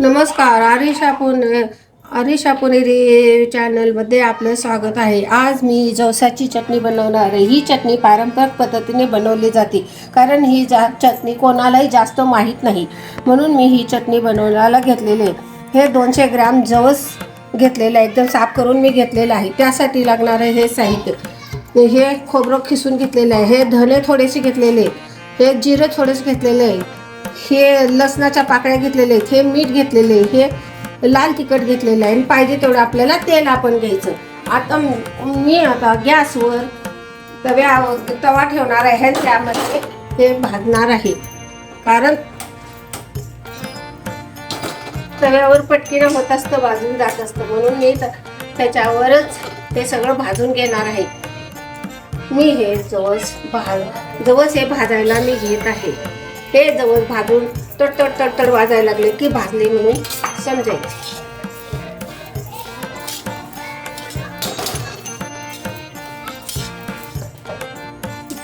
नमस्कार आरिशा पुणे आरिशा पुणेरी चॅनलमध्ये आपलं स्वागत आहे. आज मी जवसाची चटणी बनवणार आहे. ही चटणी पारंपरिक पद्धतीने बनवली जाते. कारण ही जा चटणी कोणालाही जास्त माहीत नाही. म्हणून मी ही चटणी बनवण्याला घेतलेली आहे. हे दोनशे ग्रॅम जवस घेतलेलं आहे. एकदम साफ करून मी घेतलेलं आहे. त्यासाठी लागणारं हे साहित्य. हे खोबरं खिसून घेतलेलं आहे. हे धने थोडेसे घेतलेले हे जिरे थोडेसे घेतलेले आहे. हे लसणाच्या पाकळ्या घेतलेले आहेत हे मीठ घेतलेले आहे हे लाल तिखट घेतलेलं आहे. आणि पाहिजे तेवढं आपल्याला तेल आपण घ्यायचं. आता मी आता गॅसवर तव्या तवा ठेवणार आहे आणि त्यामध्ये हे भाजणार आहे. कारण तव्यावर पटकीनं होत असतं भाजून जात असतं. म्हणून मी त्याच्यावरच ते सगळं भाजून घेणार आहे. मी हे जवस भाज जवस हे भाजायला मी घेत आहे. हे जवळ भाजून तडतड तडतड वाजायला लागले की भाजले म्हणून समजायचे.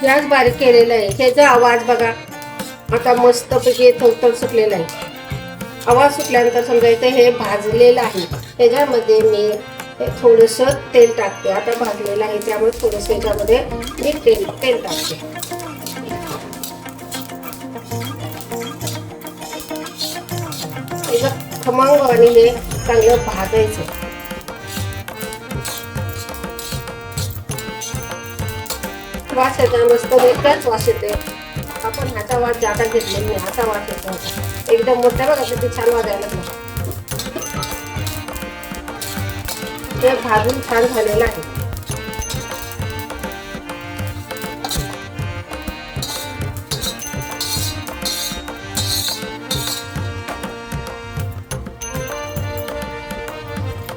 गॅस बारीक केलेला आहे. ह्याचा आवाज बघा आता मस्तपैकी थोडथोड सुटलेला आहे. आवाज सुटल्यानंतर समजायचं हे भाजलेलं आहे. त्याच्यामध्ये मी थोडंसं तेल टाकते. आता भाजलेलं आहे त्यामुळे थोडंसं याच्यामध्ये मी तेल तेल टाकते. खमंग आणि हे चांगलं भाजायचं. वास येतो मस्त मोठ्याच वास येते आपण ह्याचा वास जादा घेतले मी ह्याचा वास येतो. एकदम मोठ्या बघा किती छान वाजायला लागलं. ते भाजून छान झालेलं आहे.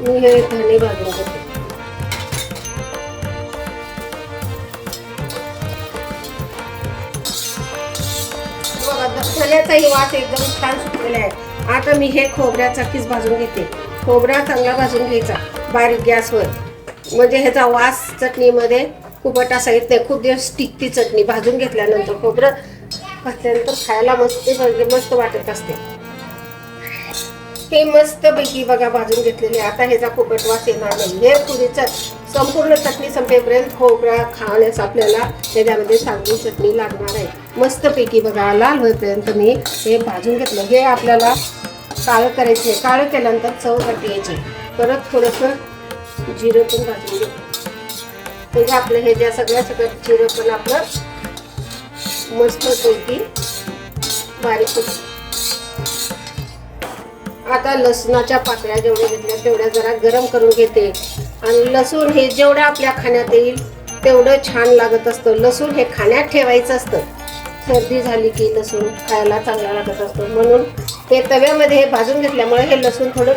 मी हे धणे भाजून घेते वास एकदम छान सुटलेला आहे. आता मी हे खोबऱ्याचा किस भाजून घेते. खोबरा चांगला भाजून घ्यायचा बारीक गॅसवर. म्हणजे ह्याचा वास चटणीमध्ये खूपच असा येत नाही. खूप दिवस टिकती चटणी. भाजून घेतल्यानंतर खोबरं घातल्यानंतर खायला मस्त मस्त वाटत असते. हे मस्त पैकी बघा भाजून घेतलेले आता ह्याचा खूपच वास येणार नाही. हे पुरीचं संपूर्ण चटणी संपेपर्यंत खोबरा खाण्यास आपल्याला त्याच्यामध्ये सांगून चटणी लागणार आहे. मस्त पैकी बघा लाल होईपर्यंत मी हे भाजून घेतलं. हे आपल्याला काळं करायचे काळं केल्यानंतर चव यायची? परत थोडंसं जिरं पण भाजून घेतो म्हणजे आपलं हे ज्या सगळ्या सगळं जिरं पण आपलं मस्त पैकी बारीक होतं. आता लसणाच्या पाकळ्या जेवढ्या घेतल्या तेवढ्या जरा गरम करून घेते. आणि लसूण हे जेवढं आपल्या खाण्यात येईल तेवढं छान लागत असतं. लसूण हे खाण्यात ठेवायचं असतं. सर्दी झाली की लसूण खायला चांगला लागत असतो. म्हणून हे तव्यामध्ये भाजून घेतल्यामुळे हे लसूण थोडं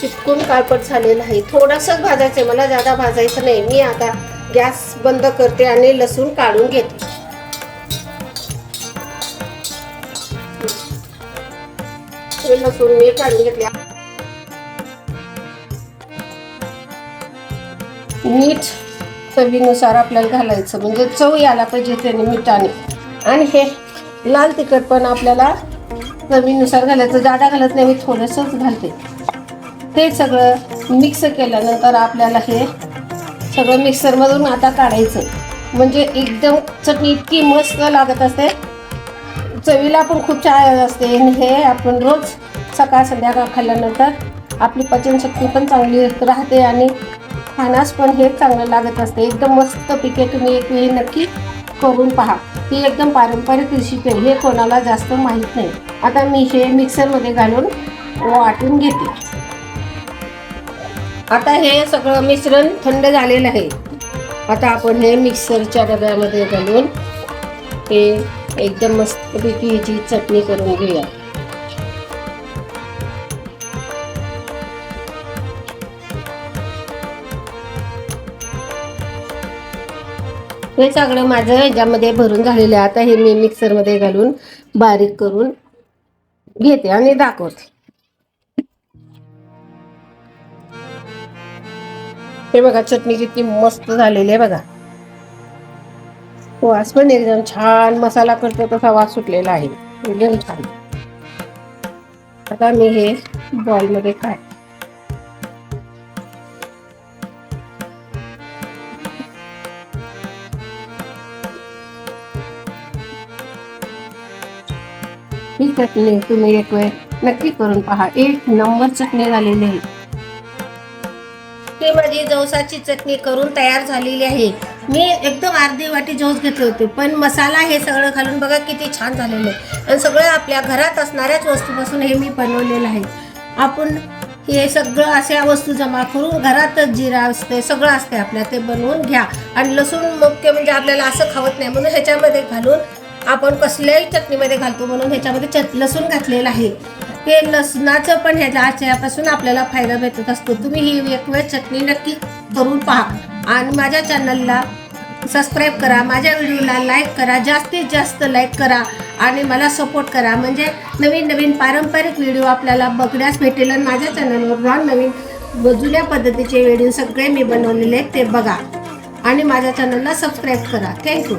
चिटकून काळपट झालेलं आहे. थोडंसंच भाजायचं आहे. मला जादा भाजायचं नाही. मी आता गॅस बंद करते आणि लसूण काढून घेते. हे लसूण मी काढून घेतले मीठ चवीनुसार आपल्याला घालायचं. म्हणजे चव यायला पाहिजे त्याने मिठाने. आणि हे लाल तिखट पण आपल्याला चवीनुसार घालायचं. जादा घालत नाही मी थोडंसंच घालते. ते सगळं मिक्स केल्यानंतर आपल्याला हे सगळं मिक्सरमधून आता काढायचं. म्हणजे एकदम चटणी इतकी मस्त लागत असते. चवीला पण खूप छान असते. आणि हे आपण रोज सकाळ संध्याकाळ खाल्ल्यानंतर आपली पचनशक्ती पण चांगली राहते आणि खाण्यास पण हे चांगलं लागत असते. एकदम मस्त पिके तुम्ही एक वेळी नक्की करून पहा. ही एकदम पारंपरिक रेसिपी आहे. हे कोणाला जास्त माहीत नाही. आता मी हे मिक्सरमध्ये घालून वाटून घेते. आता हे सगळं मिश्रण थंड झालेलं आहे. आता आपण हे मिक्सरच्या डब्यामध्ये घालून हे एकदम मस्तपैकी ह्याची चटणी करून घेऊया. हे सगळं माझं ह्याच्यामध्ये भरून झालेलं आहे. आता हे मी मिक्सरमध्ये घालून बारीक करून घेते आणि दाखवते. हे बघा चटणी किती मस्त झालेली आहे बघा. वास पण एकदम छान मसाला करतो तसा वास सुटलेला आहे. एकदम छान. आता मी हे बॉलमध्ये काय ही चटणी तुम्ही एक वेळ नक्की करून पहा. एक नंबर चटणी झालेली आहे. ते माझी जवसाची चटणी करून तयार झालेली आहे. मी एकदम अर्धी वाटी जवस घेतले होते पण मसाला हे सगळं घालून बघा किती छान झालेलं आहे. आणि सगळं आपल्या घरात असणाऱ्याच वस्तूपासून हे मी बनवलेलं आहे. आपण हे सगळं अशा वस्तू जमा करून घरातच जिरा असते सगळं असते आपल्या ते बनवून घ्या. आणि लसूण मुख्य म्हणजे आपल्याला असं खावत नाही म्हणून ह्याच्यामध्ये घालून आपण कसल्याही चटणीमध्ये घालतो म्हणून ह्याच्यामध्ये चट लसूण घातलेलं आहे. हे लसणाचं पण ह्याच्या आच्यापासून आपल्याला फायदा भेटत असतो. तुम्ही ही एक वेळ चटणी नक्की करून पहा. आणि माझ्या चॅनलला सबस्क्राईब करा माझ्या व्हिडिओला लाईक करा जास्तीत जास्त लाईक करा आणि मला सपोर्ट करा. म्हणजे नवीन नवीन पारंपरिक व्हिडिओ आपल्याला बघण्यास भेटेल आणि माझ्या चॅनलवर नॉन नवीन जुन्या पद्धतीचे व्हिडिओ सगळे मी बनवलेले आहेत ते बघा. आणि माझ्या चॅनलला सबस्क्राईब करा. थँक्यू